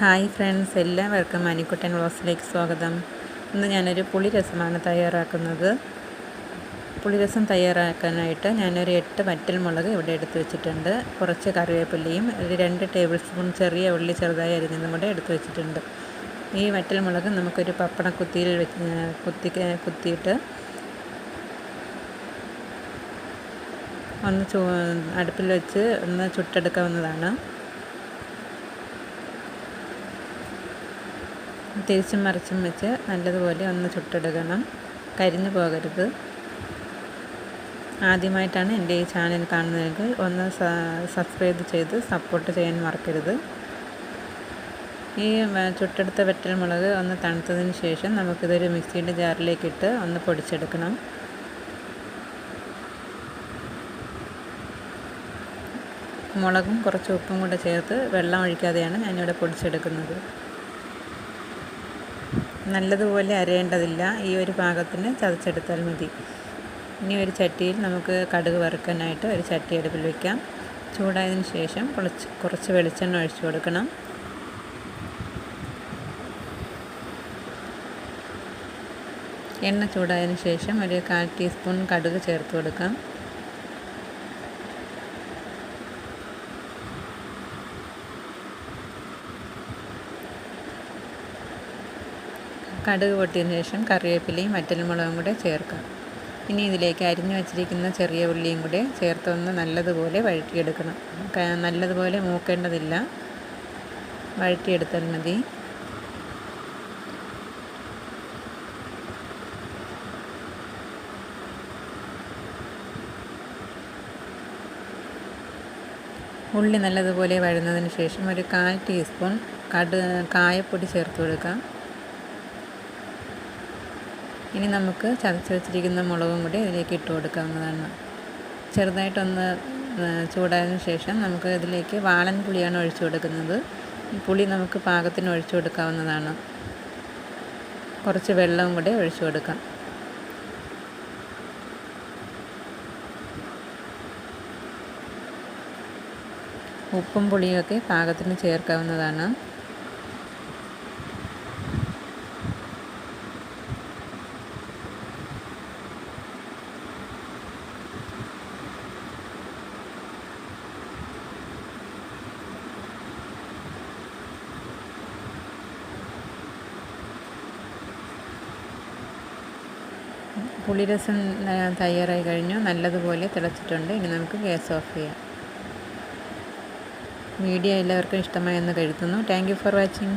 Hi friends എല്ലാവർക്കും മണിക്കുട്ടൻ വ്ളോസിലേക്ക് സ്വാഗതം. ഇന്ന് ഞാനൊരു പുളിരസമാണ് തയ്യാറാക്കുന്നത്. പുളിരസം തയ്യാറാക്കാനായിട്ട് ഞാനൊരു എട്ട് വറ്റൽ മുളക് ഇവിടെ എടുത്ത് വെച്ചിട്ടുണ്ട്. കുറച്ച് കറിവേപ്പിലയും ഒരു രണ്ട് ടേബിൾ സ്പൂൺ ചെറിയ ഉള്ളി ചെറുതായി അരിഞ്ഞതും കൂടെ എടുത്ത് വെച്ചിട്ടുണ്ട്. ഈ വറ്റൽ മുളക് നമുക്കൊരു പപ്പട കുത്തിയിൽ വെച്ച് കുത്തി കുത്തിയിട്ട് ഒന്ന് ചൂ അടുപ്പിൽ വെച്ച് ഒന്ന് ചുട്ടെടുക്കാവുന്നതാണ്. തിരിച്ചും മറിച്ചും വെച്ച് നല്ലതുപോലെ ഒന്ന് ചുട്ടെടുക്കണം. കരിഞ്ഞു പോകരുത്. ആദ്യമായിട്ടാണ് എന്റെ ഈ ചാനൽ കാണുന്നതെങ്കിൽ ഒന്ന് സബ്സ്ക്രൈബ് ചെയ്ത് സപ്പോർട്ട് ചെയ്യാൻ മറക്കരുത്. ഈ ചുട്ടെടുത്ത വെറ്റൽ മുളക് ഒന്ന് തണുത്തതിന് ശേഷം നമുക്കിതൊരു മിക്സിയുടെ ജാറിലേക്കിട്ട് ഒന്ന് പൊടിച്ചെടുക്കണം. മുളകും കുറച്ച് ഉപ്പും കൂടെ ചേർത്ത് വെള്ളം ഒഴിക്കാതെയാണ് ഞാനിവിടെ പൊടിച്ചെടുക്കുന്നത്. നല്ലതുപോലെ അരയേണ്ടതില്ല. ഈ ഒരു പാകത്തിന് ചതച്ചെടുത്താൽ മതി. ഇനി ഒരു ചട്ടിയിൽ നമുക്ക് കടുക് വറുക്കാനായിട്ട് ഒരു ചട്ടി അടുപ്പിൽ വയ്ക്കാം ചൂടായതിന് ശേഷം കുറച്ച് കുറച്ച് വെളിച്ചെണ്ണ ഒഴിച്ചു കൊടുക്കണം. എണ്ണ ചൂടായതിന് ശേഷം ഒരു കാൽ ടീസ്പൂൺ കടുക് ചേർത്ത് കൊടുക്കാം. കടുക് പൊട്ടിയതിന് ശേഷം കറിവേപ്പിലയും വറ്റൽമുളകും കൂടെ ചേർക്കാം. ഇനി ഇതിലേക്ക് അരിഞ്ഞു വച്ചിരിക്കുന്ന ചെറിയ ഉള്ളിയും കൂടെ ചേർത്തൊന്ന് നല്ലതുപോലെ വഴറ്റിയെടുക്കണം. നല്ലതുപോലെ മൂക്കേണ്ടതില്ല. വഴറ്റിയെടുത്താൽ മതി. ഉള്ളി നല്ലതുപോലെ വഴുന്നതിന് ശേഷം ഒരു കാൽ ടീസ്പൂൺ കടു കായപ്പൊടി ചേർത്ത് കൊടുക്കാം. ഇനി നമുക്ക് ചതച്ച് വെച്ചിരിക്കുന്ന മുളകും കൂടി ഇതിലേക്ക് ഇട്ട് കൊടുക്കാവുന്നതാണ്. ചെറുതായിട്ടൊന്ന് ചൂടായതിനു ശേഷം നമുക്ക് ഇതിലേക്ക് വാളൻ പുളിയാണ് ഒഴിച്ചു കൊടുക്കുന്നത്. പുളി നമുക്ക് പാകത്തിന് ഒഴിച്ചു കൊടുക്കാവുന്നതാണ്. കുറച്ച് വെള്ളവും കൂടി ഒഴിച്ചു കൊടുക്കാം. ഉപ്പും പുളിയൊക്കെ പാകത്തിന് ചേർക്കാവുന്നതാണ്. പുളിരസം തയ്യാറായി കഴിഞ്ഞു. നല്ലതുപോലെ തിളച്ചിട്ടുണ്ട്. ഇനി നമുക്ക് ഗ്യാസ് ഓഫ് ചെയ്യാം. വീഡിയോ എല്ലാവർക്കും ഇഷ്ടമായെന്ന് കരുതുന്നു. Thank for watching